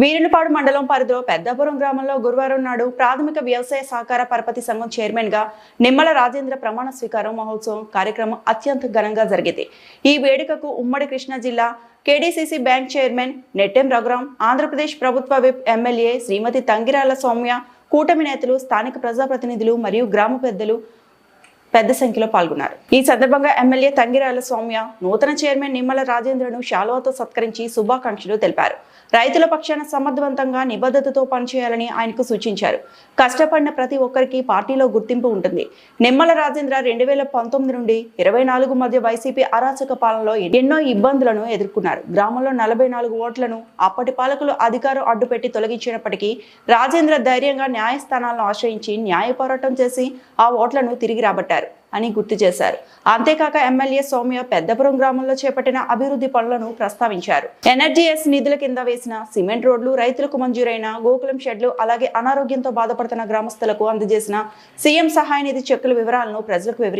వీరునిపాడు మండలం పరిధిలో పెద్దాపురం గ్రామంలో గురువారం నాడు ప్రాథమిక వ్యవసాయ సహకార పరపతి సంఘం చైర్మన్గా నిమ్మల రాజేంద్ర ప్రమాణ స్వీకారం మహోత్సవం కార్యక్రమం అత్యంత ఘనంగా జరిగింది. ఈ వేడుకకు ఉమ్మడి కృష్ణా జిల్లా KDCC bank chairman Nettem Raghuram Andhra Pradesh ప్రభుత్వ విప్ ఎమ్మెల్యే శ్రీమతి తంగిరాల సౌమ్య కూటమి నేతలు స్థానిక ప్రజాప్రతినిధులు మరియు గ్రామ పెద్దలు పెద్ద సంఖ్యలో పాల్గొన్నారు. ఈ సందర్భంగా ఎమ్మెల్యే తంగిరాల సౌమ్య నూతన చైర్మన్ నిమ్మల రాజేంద్రను శాలువాతో సత్కరించి శుభాకాంక్షలు తెలిపారు. రైతుల పక్షాన సమర్థవంతంగా నిబద్ధతతో పనిచేయాలని ఆయనకు సూచించారు. కష్టపడిన ప్రతి ఒక్కరికి పార్టీలో గుర్తింపు ఉంటుంది. నిమ్మల రాజేంద్ర రెండు వేల పంతొమ్మిది నుండి ఇరవై నాలుగు మధ్య వైసీపీ అరాచక పాలనలో ఎన్నో ఇబ్బందులను ఎదుర్కొన్నారు. గ్రామంలో నలభై నాలుగు ఓట్లను అప్పటి పాలకులు అధికారం అడ్డుపెట్టి తొలగించినప్పటికీ రాజేంద్ర ధైర్యంగా న్యాయస్థానాలను ఆశ్రయించి న్యాయ పోరాటం చేసి ఆ ఓట్లను తిరిగి రాబట్టారు. అని గుర్తు చేశారు. అంతేకాక ఎమ్మెల్యే సౌమ్య పెద్దపురం గ్రామంలో చేపట్టిన అభివృద్ధి పనులను ప్రస్తావించారు. ఎన్ఆర్జీఎస్ నిధుల కింద వేసిన సిమెంట్ రోడ్లు రైతులకు మంజూరైన గోకులం షెడ్లు అలాగే అనారోగ్యంతో బాధపడుతున్న గ్రామస్తులకు అందజేసిన సీఎం సహాయ నిధి చెక్కుల వివరాలను ప్రజలకు వివరించారు